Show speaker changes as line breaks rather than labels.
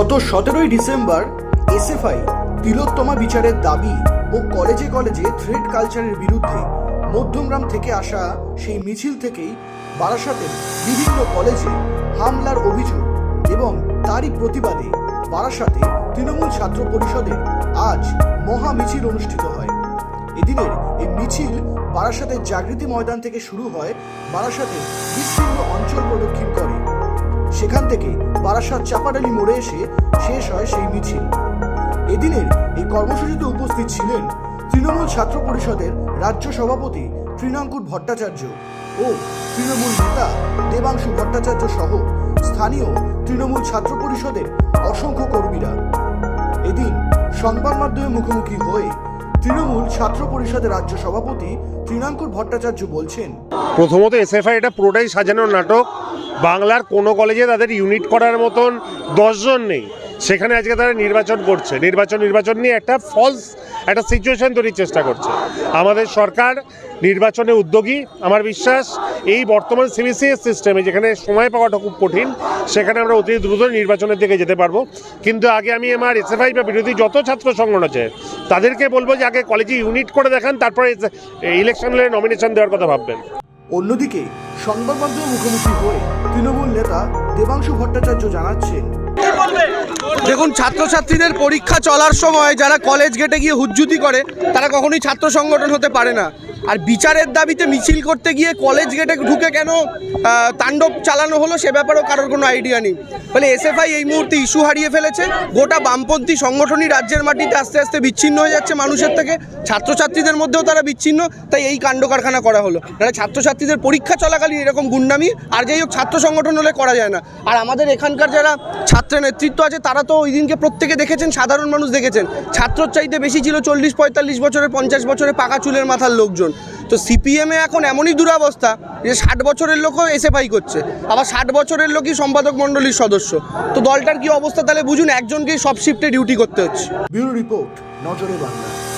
গত সতেরোই December SFI তিলোত্তমা বিচারের দাবি ও কলেজে কলেজে থ্রেড কালচারের বিরুদ্ধে মধ্যমগ্রাম থেকে আসা সেই মিছিল থেকেই বারাসাতের বিভিন্ন কলেজে হামলার অভিযোগ এবং তারই প্রতিবাদে বারাসাতে তৃণমূল ছাত্র পরিষদের আজ মহা মিছিল অনুষ্ঠিত হয়। এদিনের এই মিছিল বারাসাতের জাগৃতি ময়দান থেকে শুরু হয় বারাসাতের বিস্তীর্ণ অঞ্চল প্রদক্ষিণ করে। সেখান থেকে বারাসাত চাপাডালি মোড়ে এসে শেষ হয় সেই মিছিল। এদিনের এই কর্মসূচিতে উপস্থিত ছিলেন তৃণমূল ছাত্র পরিষদের রাজ্য সভাপতি তৃণাঙ্কুর ভট্টাচার্য ও তৃণমূল নেতা দেবাংশু ভট্টাচার্য সহ স্থানীয় তৃণমূল ছাত্র পরিষদের অসংখ্য কর্মীরা। এদিন সংবাদ মাধ্যমে মুখোমুখি হয়ে তৃণমূল ছাত্র পরিষদের রাজ্য সভাপতি তৃণাঙ্কুর ভট্টাচার্য বলছেন,
প্রথমত এসএফআই এটা পুরোটাই সাজানো নাটক। বাংলার কোনো কলেজে তাদের ইউনিট করার মতন দশজন নেই। সেখানে আজকে তারা নির্বাচন করছে। নির্বাচন নির্বাচন নিয়ে একটা ফলস একটা সিচুয়েশন তৈরির চেষ্টা করছে। আমাদের সরকার নির্বাচনে উদ্যোগী, আমার বিশ্বাস, এই বর্তমান সিবিসিএস সিস্টেমে যেখানে সময় পাওয়াটা খুব কঠিন, সেখানে আমরা অতি দ্রুত নির্বাচনের দিকে যেতে পারব। কিন্তু আগে আমি আমার এসএফআই বা বিরোধী যত ছাত্র সংগঠন আছে, তাদেরকে বলব যে আগে কলেজে ইউনিট করে দেখান, তারপরে ইলেকশন নমিনেশন দেওয়ার কথা ভাববেন।
অন্যদিকে সংবাদ মাধ্যমে মুখোমুখি হয়ে তৃণমূল নেতা দেবাংশু ভট্টাচার্য জানাচ্ছেন।
দেখুন, ছাত্রছাত্রীদের পরীক্ষা চলার সময় যারা কলেজ গেটে গিয়ে হুজ্জুতি করে, তারা কখনোই ছাত্র সংগঠন হতে পারে না। আর বিচারের দাবিতে মিছিল করতে গিয়ে কলেজ গেটে ঢুকে কেন তাণ্ডব চালানো হলো সে ব্যাপারেও কারোর কোনো আইডিয়া নেই। ফলে এসএফআই এই মুহূর্তে ইস্যু হারিয়ে ফেলেছে। গোটা বামপন্থী সংগঠনই রাজ্যের মাটিতে আস্তে আস্তে বিচ্ছিন্ন হয়ে যাচ্ছে মানুষের থেকে। ছাত্রছাত্রীদের মধ্যেও তারা বিচ্ছিন্ন, তাই এই কাণ্ড কারখানা করা হলো। যারা ছাত্রছাত্রীদের পরীক্ষা চলাকালীন এরকম গুন্ডামি আর যাই হোক ছাত্র সংগঠন হলে করা যায় না। আর আমাদের এখানকার যারা ছাত্র নেতৃত্ব আছে, তারা তো ওই দিনকে প্রত্যেকে দেখেছেন, সাধারণ মানুষ দেখেছেন। ছাত্রর চাইতে বেশি ছিল চল্লিশ পঁয়তাল্লিশ বছরের পঞ্চাশ বছরের পাকা চুলের মাথার লোকজন। তো সিপিএমে এখন এমনই দুরাবস্থা যে ষাট বছরের লোকও এসএফআই করছে। আবার ষাট বছরের লোকই সম্পাদক মণ্ডলীর সদস্য। তো দলটার কি অবস্থা তাহলে বুঝুন, একজনকেই সব শিফটে ডিউটি করতে হচ্ছে।
ব্যুরো রিপোর্ট, নজরে বাংলা।